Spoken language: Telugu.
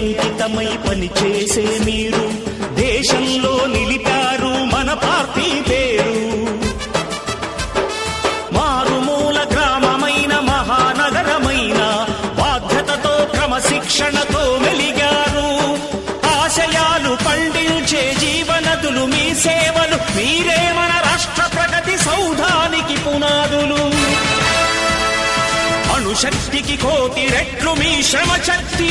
అంకితమై పనిచేసే మీరు. దేశంలో నిలిపారు మన పార్టీ పేరు. మారుమూల గ్రామమైన మహానగరమైన బాధ్యతతో క్రమశిక్షణతో మెలిగారు. ఆశయాలు పండించే జీవనదులు మీ సేవలు మీరే మన రాష్ట్ర ప్రగతి సౌధానికి పునాదులు. అణుశక్తికి కోటి రెట్లు మీ శ్రమ శక్తి